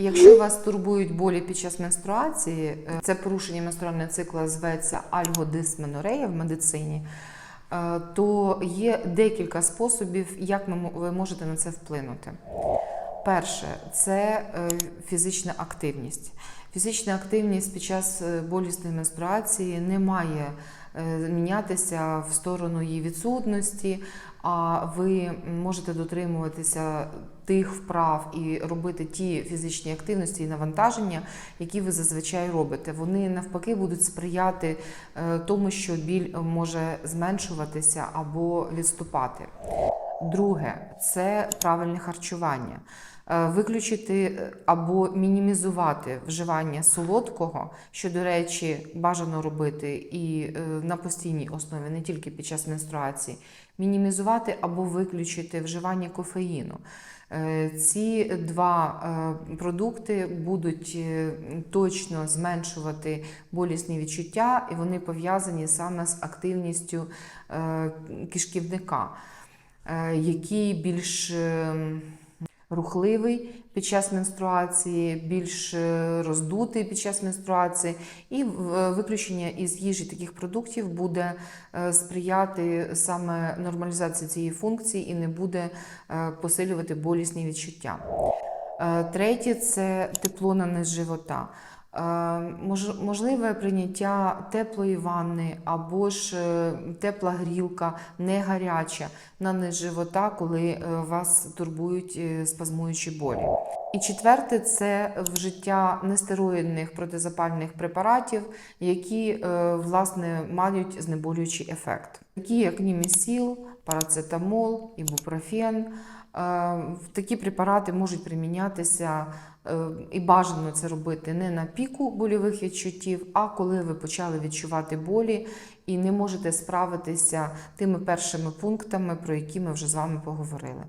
Якщо вас турбують болі під час менструації, е, це порушення менструального цикла зветься альгодисменорея в медицині, е, то є декілька способів, як ви можете на це вплинути. Перше це е, фізична активність. Фізична активність під час болісної менструації не має мінятися в сторону її відсутності, а ви можете дотримуватися тих вправ і робити ті фізичні активності і навантаження, які ви зазвичай робите. Вони навпаки будуть сприяти е, тому, що біль може зменшуватися або відступати. Друге це правильне харчування. Е, Виключити е, або мінімізувати вживання солодкого, що, до речі, бажано робити і е, на постійній основі, не тільки під час менструації, мінімізувати або виключити вживання кофеїну. Ці два продукти будуть точно зменшувати болісні відчуття, і вони пов'язані саме з активністю кишківника, який більш е, рухливий під час менструації, більш е, роздутий під час менструації, і е, виключення із їжі таких продуктів буде е, сприяти саме нормалізації цієї функції і не буде е, посилювати болісні відчуття. Е, Третє це тепло на низ живота. Е, Можливе прийняття теплої ванни або ж е, тепла грілка, не гаряча на низ живота, коли е, вас турбують спазмуючі болі. І четверте це вжиття нестероїдних протизапальних препаратів, які е, власне мають знеболюючий ефект, такі як німісіл, парацетамол, ібупрофен. Е, Такі препарати можуть примінятися е, і бажано це робити не на піку больових відчуттів, а коли ви почали відчувати болі і не можете справитися тими першими пунктами, про які ми вже з вами поговорили.